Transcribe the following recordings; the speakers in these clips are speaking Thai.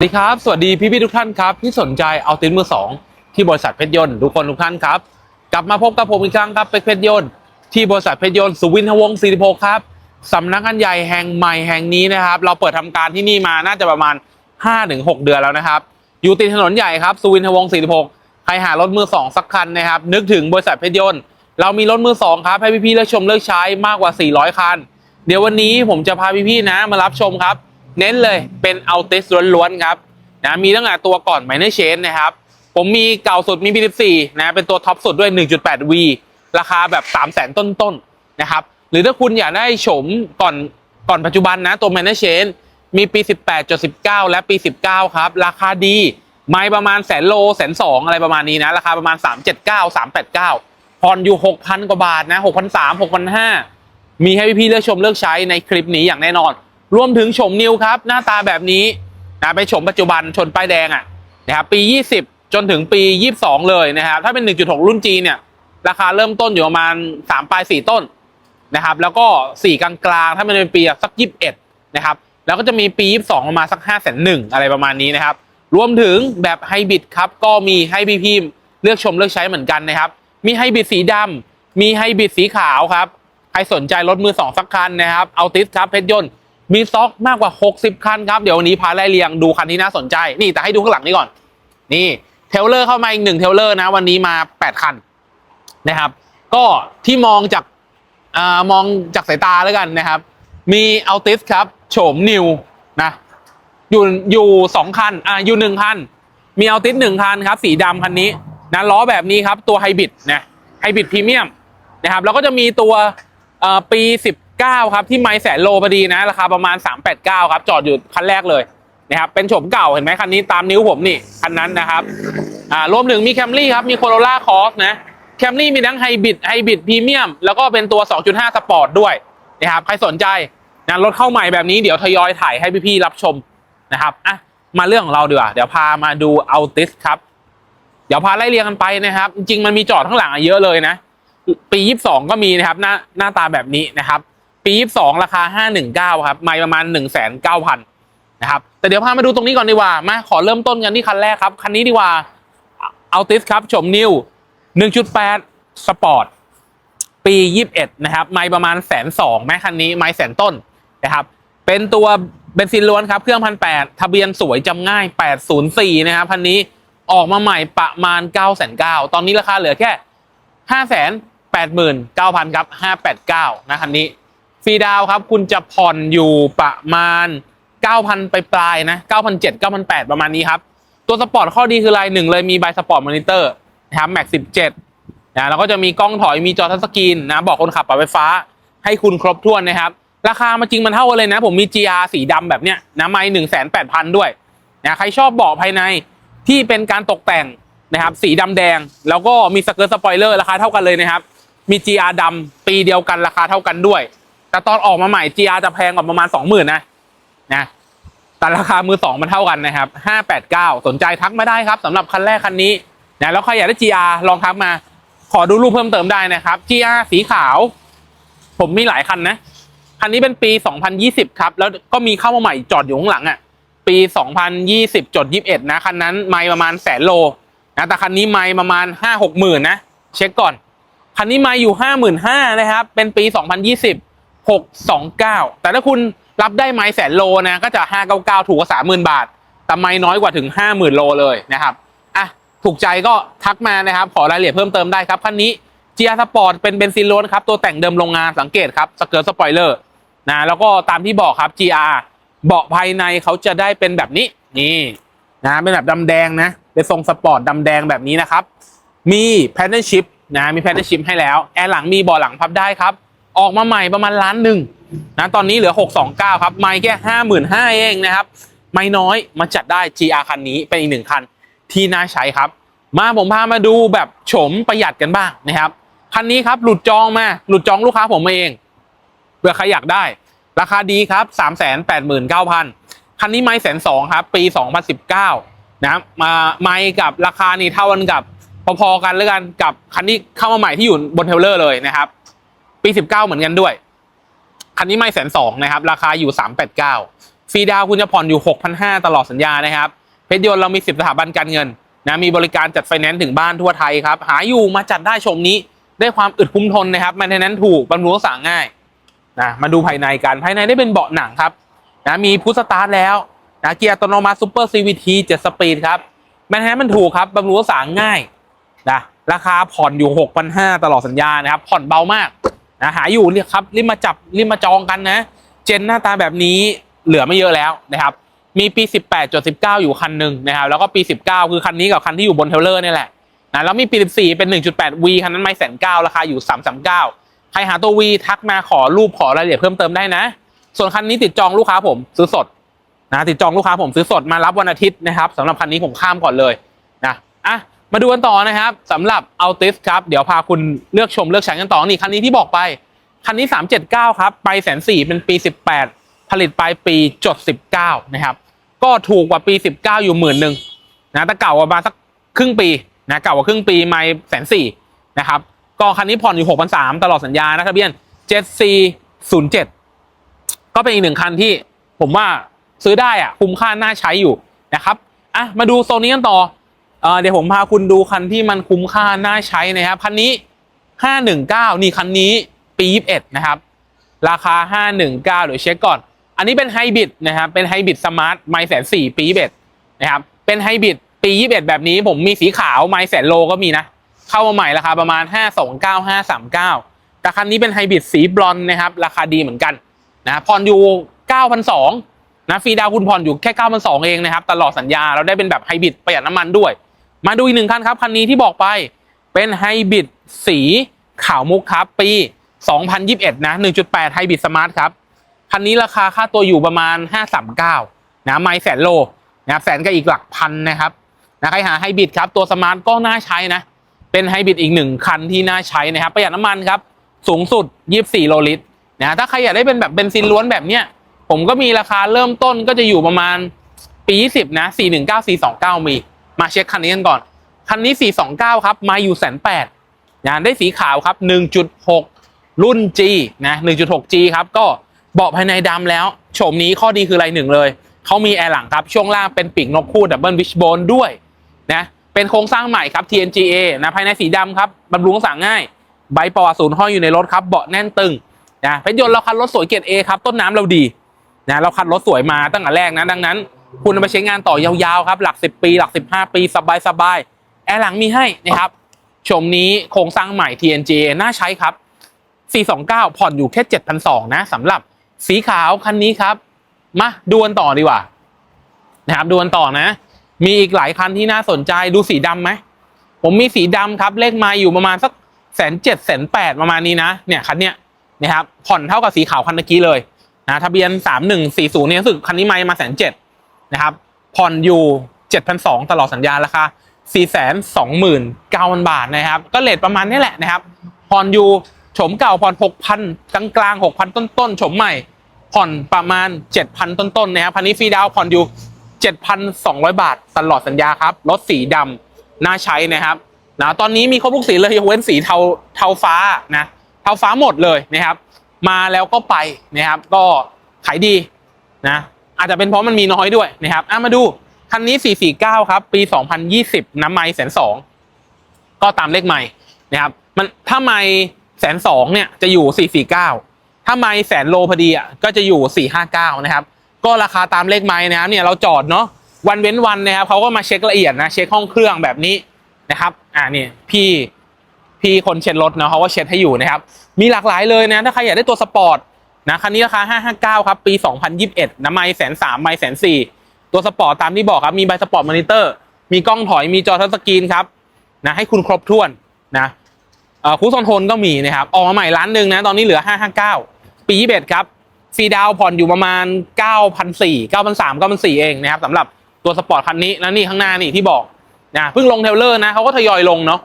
สวัสดีครับ สวัสดีพี่พี่ทุกท่านครับที่สนใจเอาตินมือสองที่บริษัทเพชรยนต์ทุกคนทุกท่านครับ กลับมาพบกับผมอีกครั้งครับเป็นเพชรยนต์ที่บริษัทเพชรยนต์สุวินทวงศ์46ครับสำนักงานใหญ่แห่งใหม่แห่งนี้นะครับ เราเปิดทำการที่นี่มาน่าจะประมาณ 5-6 เดือนแล้วนะครับ อยู่ติดถนนใหญ่ครับสุวินทวงศ์46ใครหารถมือสองสักคันนะครับ นึกถึงบริษัทเพชรยนต์เรามีรถมือสองครับให้พี่ๆเลือกชมเลือกใช้มากกว่า 400 คัน เดี๋ยววันนี้ผมจะพาพี่ๆนะมารับชมครับ เน้นเลยเป็นเอาติสล้วนๆครับนะมีตั้งแต่ตัวก่อนไมเนอร์เชนนะครับ ผมมีเก่าสุดมี P14 นะเป็นตัวท็อปสุดด้วย 1.8V ราคาแบบ 3 0 0 0 0 0 ต้นๆนะครับ หรือถ้าคุณอยากได้โฉมก่อนก่อนปัจจุบันนะตัว m a n a g e n มีปี 18.19 และปี 19 ครับ ราคาดีไม่ประมาณแสนโลแสนสองอะไรประมาณนี้นะ ราคาประมาณ 379 389ผ่อนอยู่ 6,000 กว่าบาทนะ6,300 6,500มีให้พี่ๆเลือกชมเลือกใช้ในคลิปนี้อย่างแน่นอน รวมถึงโฉมนิวครับ หน้าตาแบบนี้นะเป็นโฉมปัจจุบันชนป้ายแดงอะนะครับปี 20 จนถึงปี 22 เลยนะครับถ้าเป็น 1.6 รุ่น G เนี่ยราคาเริ่มต้นอยู่ประมาณ 3 ปลาย 4 ต้นนะครับแล้วก็ 4 กลางๆ ถ้ามันเป็นปีสัก 21 นะครับแล้วก็จะมีปี 22 ประมาณสัก5 0 0 0 0 0อะไรประมาณนี้นะครับรวมถึงแบบไฮบริดครับก็มีให้พี่พิมเลือกชมเลือกใช้เหมือนกันนะครับมีไฮบริดสีดำมีไฮบริดสีขาวครับใครสนใจรถมือสองสักคันนะครับเอาติสครับเพชรยนต์ มีสต็อกมากกว่า 60 คันครับ เดี๋ยววันนี้พาไล่เรียงดูคันที่น่าสนใจ นี่แต่ให้ดูข้างหลังนี่ก่อน นี่เทเลอร์เข้ามาอีกหนึ่งเทเลอร์นะ วันนี้มา 8 คันนะครับ ก็ที่มองจากอมองจากสายตาแล้วกันนะครับ มีอัลติสครับโฉมนิวนะอยู่อยู่สองคันอ่าอยู่หนึ่งคัน มีอัลติสหนึ่งคันครับ สีดำคันนี้นะล้อแบบนี้ครับ ตัวไฮบริดนะไฮบริดพรีเมียมนะครับแล้วก็จะมีตัวอ่าปีสิบ 9ครับที่ไม้แสนโลพอดีนะราคาประมาณ 389ครับจอดอยู่คันแรกเลยนะครับเป็นโฉมเก่าเห็นไหมคันนี้ตามนิ้วผมนี่คันนั้นนะครับอ่ารวมถึงมีแคมรี่ครับมีโคโรล่าคอสนะแคมรี่มีทั้งไฮบริดไฮบริดพรีเมียมแล้วก็เป็นตัว 2.5 สปอร์ตด้วยนะครับใครสนใจนะรถเข้าใหม่แบบนี้เดี๋ยวทยอยถ่ายให้พี่ๆรับชมนะครับอะมาเรื่องของเราดีกว่าเดี๋ยวพามาดูเอาติสครับ เดี๋ยวพาไล่เรียงกันไปนะครับ จริงมันมีจอดข้างหลังเยอะเลยนะ ปี 22 ก็มีนะครับ หน้าหน้าตาแบบนี้นะครับ ปี22ราคา519ครับไม่ประมาณ1,900,000นะครับแต่เดี๋ยวพามาดูตรงนี้ก่อนดีกว่ามาขอเริ่มต้นกันที่คันแรกครับ คันนี้ดีกว่าอัลติสครับชมนิว1.8สปอร์ตปี21นะครับไม่ประมาณแสนสองแม้คันนี้ไม่แสนต้นนะครับเป็นตัวเบนซินล้วนครับเครื่องพันแปดทะเบียนสวยจำง่าย804นะครับคันนี้ออกมาใหม่ประมาณ9 9 0 0ตอนนี้ราคาเหลือแค่589,000ครับ589นะคันนี้ ฟรีดาวครับ คุณจะผ่อนอยู่ประมาณ 9,000 ไปปลายนะ 9,700 9,800 ประมาณนี้ครับ ตัวสปอร์ตข้อดีคืออะไรหนึ่งเลยมีใบสปอร์ตมอนิเตอร์นะครับแม็ก17นะแล้วก็จะมีกล้องถอยมีจอทัชสกรีนนะบอกคนขับปรับไฟฟ้า ให้คุณครบถ้วนนะครับ ราคามาจริงมันเท่ากันเลยนะ ผมมี GR สีดำแบบเนี้ยนะไม่หนึ่งแสนแปดพันด้วยนะใครชอบเบาะภายในที่เป็นการตกแต่งนะครับสีดำแดง แล้วก็มีสเกิร์ตสปอยเลอร์ราคาเท่ากันเลยนะครับมี GR ดำปีเดียวกันราคาเท่ากันด้วย แต่ตอนออกมาใหม่ GR จะแพงกว่าประมาณสองหมื่นนะนะแต่ราคามือสองมันเท่ากันนะครับห้าแปดเก้าสนใจทักมาได้ครับสำหรับคันแรกคันนี้นะแล้วใครอยากได้ GR ลองทักมา ขอดูรูปเพิ่มเติมได้นะครับ GR สีขาว ผมมีหลายคันนะคันนี้เป็นปี 2020 ครับ แล้วก็มีเข้ามาใหม่จอดอยู่ข้างหลังอะ่ะ ปี 2020 จด 21 นะ คันนั้นไม่ประมาณแสนโลนะ แต่คันนี้ไม่ประมาณ 5 6หมื่นนะ เช็คก่อน คันนี้ไม่อยู่ 55,000นะครับ เป็นปี 2020 629 แต่ถ้าคุณรับได้ไม้แสนโลนะก็จะ 599 ถูกกว่า 30,000 บาท แต่ไม่น้อยกว่าถึง 50,000 โลเลยนะครับอะถูกใจก็ทักมานะครับ ขอรายละเอียดเพิ่มเติมได้ครับคันนี้ GR Sport เป็นเบนซินล้วนครับ ตัวแต่งเดิมโรงงานสังเกตครับสเกิร์ตสปอยเลอร์นะแล้วก็ตามที่บอกครับ GR เบาะภายในเขาจะได้เป็นแบบนี้นี่นะเป็นแบบดำแดงนะเป็นทรงสปอร์ตดำแดงแบบนี้นะครับ มีแพนเนอร์ชิพนะมีแพนเนอร์ชิพให้แล้ว แอร์หลังมีเบาะหลังพับได้ครับ ออกมาใหม่ประมาณล้านหนึ่งนะตอนนี้เหลือ 629 ครับ ไม่แค่55,000เองนะครับ ไม่น้อยมาจัดได้ GR คันนี้เป็นอีกหนึ่งคันที่น่าใช้ครับ มาผมพามาดูแบบโฉมประหยัดกันบ้างนะครับคันนี้ครับหลุดจองมาหลุดจองลูกค้าผมมาเองเผื่อใครอยากได้ ราคาดีครับ 3 8 9 0 0 0 คันนี้ไม่แสนสองครับ ปี 2019 นะมาไม่กับราคานี่เท่ากันกับพอๆกันแล้วกันกับคันที่เข้ามาใหม่ที่อยู่บนเทรลเลอร์เลยนะครับ ปี 19 เหมือนกันด้วย คันนี้ไม่แสนสองนะครับ ราคาอยู่ 389 ฟรีดาวคุณจะผ่อนอยู่ 6,500 ตลอดสัญญานะครับ เพชรยนต์เรามี 10 สถาบันการเงินนะมีบริการจัดไฟแนนซ์ถึงบ้านทั่วไทยครับ หาอยู่มาจัดได้ชมนี้ได้ความอึดคุ้มทนนะครับมันนั้นถูกบำรุงรักษาง่ายนะมาดูภายในกันภายในได้เป็นเบาะหนังครับนะมีพุทสตาร์ทแล้วนะเกียร์อัตโนมัติซูเปอร์ซีวีทีเจ็ดสปีดครับแมนแทนมันถูกครับบำรุงรักษาง่ายนะราคาผ่อนอยู่ 6,500 ตลอดสัญญานะครับ ผ่อนเบามาก นะหาอยู่เนี่ยครับรีบมาจับรีบมาจองกันนะ เจนหน้าตาแบบนี้เหลือไม่เยอะแล้วนะครับ มีปี 18จด19 อยู่คันหนึ่งนะครับ แล้วก็ปี 19 คือคันนี้กับคันที่อยู่บนเทเลอร์นี่แหละนะแล้วมีปี 14 เป็น 1.8 V คันนั้นไม่แสนเก้าราคาอยู่ 339 ใครหาตัว V ทักมาขอรูปขอรายละเอียดเพิ่มเติมได้นะ ส่วนคันนี้ติดจองลูกค้าผมซื้อสดนะติดจองลูกค้าผมซื้อสดมารับวันอาทิตย์นะครับสำหรับคันนี้ผมข้ามก่อนเลยนะอะ มาดูกันต่อนะครับสำหรับ Altis ครับเดี๋ยวพาคุณเลือกชมเลือกใช้กันต่อนี่คันนี้ที่บอกไป คันนี้ 379 ครับไปแสนสี่เป็นปี 18 ผลิตปลายปีจด 19 นะครับ ก็ถูกกว่าปี 19 อยู่หมื่นหนึ่งนะแต่เก่ากว่ามาสักครึ่งปีนะเก่ากว่าครึ่งปีไม่แสนสี่นะครับก็คันนี้ผ่อนอยู่ 6 3 0 0 ตลอดสัญญานะครับเบียน 7407 ก็เป็นอีกหนึ่งคันที่ผมว่าซื้อได้อะคุ้มค่าน่าใช้อยู่นะครับอะมาดูโซนนี้กันต่อ เดี๋ยวผมพาคุณดูคันที่มันคุ้มค่าน่าใช้นะครับคันนี้ 519 นี่คันนี้ปี 21 นะครับ ราคา 519เดี๋ยวเช็คก่อน อันนี้เป็นไฮบริดนะครับ เป็นไฮบริดสมาร์ทไมแสนสี่ปี 21 นะครับ เป็นไฮบริดปี 21 แบบนี้ผมมีสีขาวไมแสนโลก็มีนะ เข้ามาใหม่ราคาประมาณ 529 539 แต่คันนี้เป็นไฮบริดสีบลอนด์นะครับ ราคาดีเหมือนกันนะผ่อนอยู่ 9,200นะฟรีดาวคุณผ่อนอยู่แค่ 9,200เองนะครับ ตลอดสัญญาเราได้เป็นแบบไฮบริดประหยัดน้ำมันด้วย มาดูอีกหนึ่งคันครับ คันนี้ที่บอกไปเป็นไฮบริดสีขาวมุกครับ ปี 2021 นะ 1.8ไฮบริดสมาร์ทครับ คันนี้ราคาค่าตัวอยู่ประมาณ 539 นะ ไม่แสนโลนะครับแสนก็อีกหลักพันนะครับนะใครหาไฮบริดครับ ตัวสมาร์ทก็น่าใช้นะ เป็นไฮบริดอีกหนึ่งคันที่น่าใช้นะครับ ประหยัดน้ำมันครับ สูงสุด 24 โลลิตรนะถ้าใครอยากได้เป็นแบบเบนซินล้วนแบบเนี้ยผมก็มีราคาเริ่มต้นก็จะอยู่ประมาณปี 20 นะ 419 429 มี มาเช็คคันนี้กันก่อน คันนี้ 429 ครับ มาอยู่แสนแปดนะได้สีขาวครับ 1.6 รุ่น G นะ 1.6G ครับ ก็เบาะภายในดำแล้ว โฉมนี้ข้อดีคืออะไรหนึ่งเลย เขามีแอร์หลังครับ ช่วงล่างเป็นปีกนกคู่ดับเบิลวิชโบนด้วยนะเป็นโครงสร้างใหม่ครับ TNGA นะภายในสีดำครับบำรุงรักษาง่าย ใบปอศูนย์ห้อยอยู่ในรถครับ เบาะแน่นตึงนะเพชรยนต์เราคัดรถสวยเกียรด A ครับ ต้นน้ำเราดีนะเราคัดรถสวยมาตั้งแต่แรกนะดังนั้น คุณไปใช้งานต่อยาวๆครับ หลัก 10 ปี หลัก 15 ปีสบายๆแอร์หลังมีให้นะครับชมนี้โครงสร้างใหม่ TNG น่าใช้ครับ 429 ผ่อนอยู่แค่7,200นะสำหรับสีขาวคันนี้ครับ มาดูกันต่อดีกว่านะครับดูกันต่อนะ มีอีกหลายคันที่น่าสนใจดูสีดำไหม ผมมีสีดำครับเลขไมาอยู่ประมาณสักแสนเจ็ดแสนแปดประมาณนี้นะ เนี่ยคันเนี้ยนะครับผ่อนเท่ากับสีขาวคันเมื่อกี้เลยนะทะเบียนสามหนึ่งสี่ศูนย์เนี่ยรู้สึกคันนี้ไม่มาแสนเจ็ด นะครับผ่อนอยู่เจ็ดพันสองตลอดสัญญาราคาสี่แสนสองหมื่นเก้าพันบาทนะครับ ก็เลทประมาณนี้แหละนะครับผ่อนอยู่โฉมเก่าผ่อนหกพันกลางกลางหกพันต้นต้นๆโฉมใหม่ผ่อนประมาณเจ็ดพันต้นต้นๆนะครับคันนี้ฟรีดาวผ่อนอยู่เจ็ดพันสองร้อยบาทตลอดสัญญาครับรถสีดำน่าใช้นะครับนะตอนนี้มีครบทุกสีเลยยกเว้นสีเทาเทาฟ้านะเทาฟ้าหมดเลยนะครับ มาแล้วก็ไปนะครับ ก็ขายดีนะ อาจจะเป็นเพราะมันมีน้อยด้วยนะครับอะมาดูคันนี้ 449 ครับ ปี 2020 น้ำไม้แสนสองก็ตามเลขใหม่นะครับมันถ้าไม่แสนสองเนี่ยจะอยู่ 449 ถ้าไม่แสนโลพอดีอะก็จะอยู่ 459 นะครับ ก็ราคาตามเลขไม้นะครับเนี่ยเราจอดเนาะวันเว้นวันนะครับเขาก็มาเช็คละเอียดนะเช็คห้องเครื่องแบบนี้นะครับอ่านี่พี่พี่คนเช็ดรถเนาะเขาก็เช็ดให้อยู่นะครับ มีหลากหลายเลยนะ ถ้าใครอยากได้ตัวสปอร์ต นะคันนี้ราคา 559 ครับ ปี 2021 น้ำไม้แสนสามไม้แสนสี่ตัวสปอร์ตตามที่บอกครับ มีใบสปอร์ตมอนิเตอร์ มีกล้องถอย มีจอทัชสกรีนครับ นะ ให้คุณครบถ้วนนะเอ่อคูซอนโทนก็มีนะครับ ออกมาใหม่ร้านหนึ่งนะ ตอนนี้เหลือ 559 ปี 21 ครับฟีดาวผ่อนอยู่ประมาณ 9,400 9,300 9,400 เองนะครับสำหรับตัวสปอร์ตคันนี้ แล้วนี่ข้างหน้านี่ที่บอกนะเพิ่งลงเทลเลอร์นะเขาก็ทยอยลงเนาะ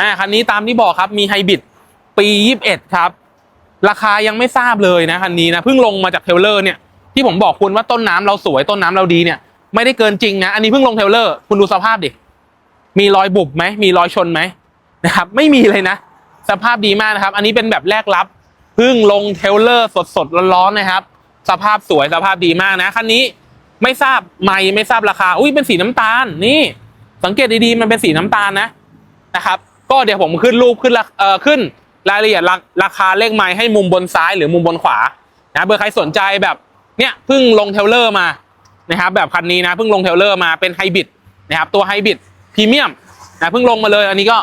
อ่าคันนี้ตามที่บอกครับมีไฮบริดปี 21 ครับ ราคายังไม่ทราบเลยนะคันนี้นะเพิ่งลงมาจากเทเลอร์เนี่ยที่ผมบอกคุณว่าต้นน้ำเราสวยต้นน้ำเราดีเนี่ยไม่ได้เกินจริงนะอันนี้เพิ่งลงเทเลอร์คุณดูสภาพดิมีรอยบุบไหมมีรอยชนไหมนะครับไม่มีเลยนะ สภาพดีมากนะครับ อันนี้เป็นแบบแรกรับเพิ่งลงเทเลอร์สดๆร้อนๆนะครับ สภาพสวยสภาพดีมากนะคันนี้ไม่ทราบไม่ไม่ทราบราคาอุ้ยเป็นสีน้ำตาลนี่ สังเกตดีๆมันเป็นสีน้ำตาลนะนะครับ ก็เดี๋ยวผมขึ้นรูปขึ้นเอ่อขึ้น รายละเอียดราคาเลขไม้ให้มุมบนซ้ายหรือมุมบนขวานะเบอร์ใครสนใจแบบเนี้ยเพิ่งลงเทเลอร์มานะครับแบบคันนี้นะเพิ่งลงเทเลอร์มาเป็นไฮบริดนะครับตัวไฮบริดพรีเมียมนะเพิ่งลงมาเลยอันนี้ก็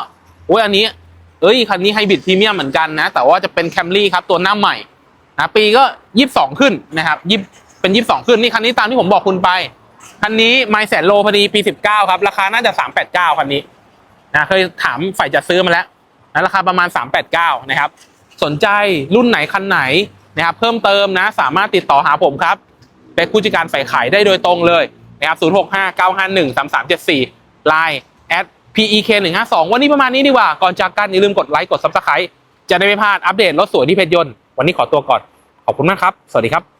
โอ้ยอันนี้เอ้ยคันนี้ไฮบริดพรีเมียมเหมือนกันนะแต่ว่าจะเป็นแคมรี่ครับตัวหน้าใหม่นะปีก็ยี่สิบสองขึ้นนะครับยี่เป็นยี่สิบสองขึ้นนี่คันนี้ตามที่ผมบอกคุณไปคันนี้ไมแสนโลพอดีปีสิบเก้าครับราคาน่าจะสามแปดเก้าคันนี้นะเคยถามฝ่ายจัดซื้อมาแล้ว นะราคาประมาณสามแปดเก้านะครับ สนใจรุ่นไหนคันไหนนะครับเพิ่มเติมนะสามารถติดต่อหาผมครับเป็นผู้จัดการฝ่ายขายได้โดยตรงเลยนะครับศูนย์หกห้าเก้าห้าหนึ่งสามสามเจ็ดสี่ไลน์ at pek หนึ่งห้าสองวันนี้ประมาณนี้ดีกว่า ก่อนจากกันอย่าลืมกดไลค์กดซับสไครต์จะได้ไม่พลาดอัปเดตรถสวยที่เพชรยนต์ วันนี้ขอตัวก่อน ขอบคุณมากครับ สวัสดีครับ